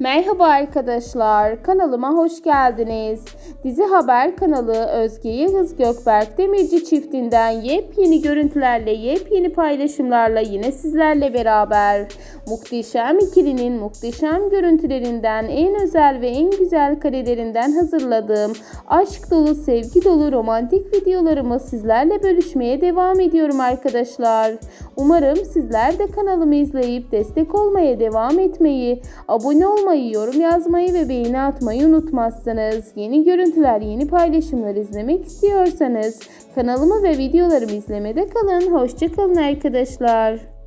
Merhaba arkadaşlar, kanalıma hoş geldiniz. Dizi Haber kanalı Özge Yıldız Gökberk Demirci çiftinden yepyeni görüntülerle, yepyeni paylaşımlarla yine sizlerle beraber. Muhteşem ikilinin muhteşem görüntülerinden, en özel ve en güzel karelerinden hazırladığım aşk dolu, sevgi dolu romantik videolarımı sizlerle bölüşmeye devam ediyorum arkadaşlar. Umarım sizler de kanalımı izleyip destek olmaya devam etmeyi, abone olmayı, yorum yazmayı ve beğeni atmayı unutmazsınız. Yeni görüntüler, yeni paylaşımlar izlemek istiyorsanız kanalımı ve videolarımı izlemede kalın. Hoşçakalın arkadaşlar.